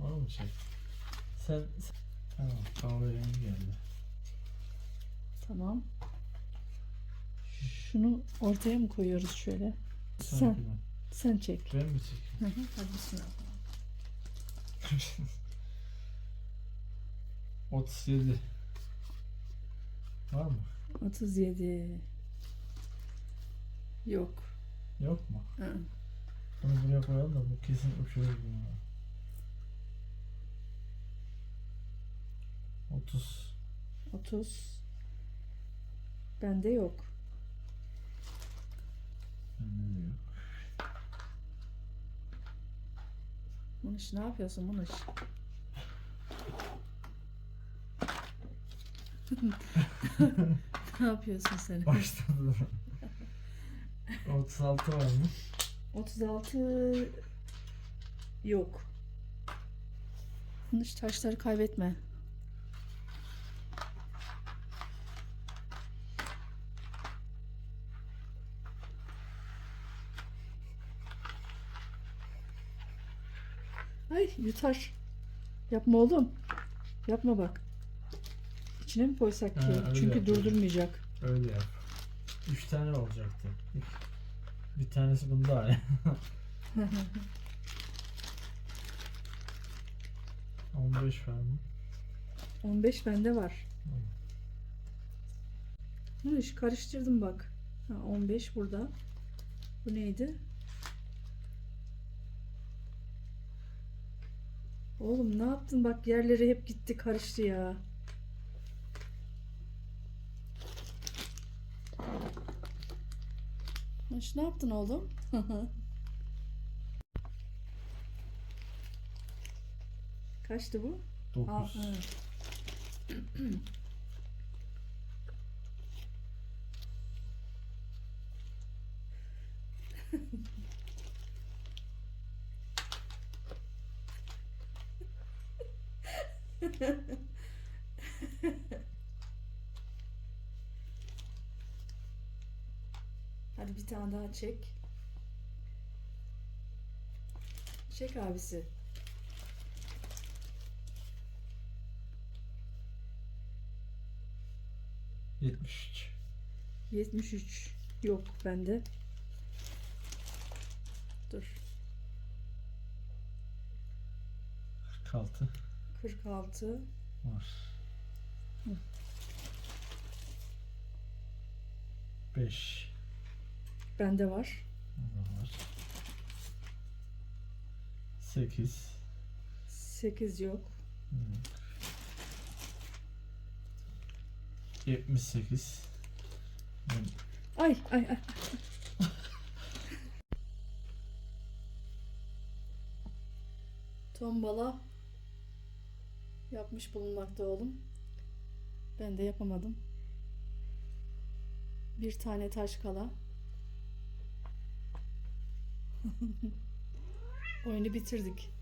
Onu mu çek? Sen, sen... Tamam kahverengi geldi. Tamam. Şunu ortaya mı koyuyoruz şöyle? Sen, ben. sen çek. Ben mi çekeyim? Hı hı, Hadi bismillah. 37. Var mı? 37. Yok. Yok mu? Hı. Bunu buraya koyalım da bu kesin uçurur bunu. 30. 30. Bende yok. Bende de yok. Munuş ne yapıyorsun Munuş? ne yapıyorsun sen? Başladı. 36 var mı? 36 yok. Munuş taşları kaybetme. Ay yutar. Yapma oğlum. Yapma bak. İçine mi koysak ki? Ha, öyle Çünkü yapalım. durdurmayacak. Öyle yap. 3 tane olacaktı. Bir tanesi bunda. On beş var mı? 15 bende var. Tamam. Munuş karıştırdım bak. Ha, 15 burada. Bu neydi? Oğlum ne yaptın? Bak yerleri hep gitti karıştı ya. Munuş ne yaptın oğlum? Kaçtı bu? Aa, 9. ha. Hadi bir tane daha çek. Çek abisi. Yetmiş üç. 73 yok bende. Dur. 46 46 var. Hı. 5 bende var. var. 8 8 yok. 78 Ay ay ay. Tombala yapmış bulunmakta oğlum. Ben de yapamadım. Bir tane taş kala. Oyunu bitirdik.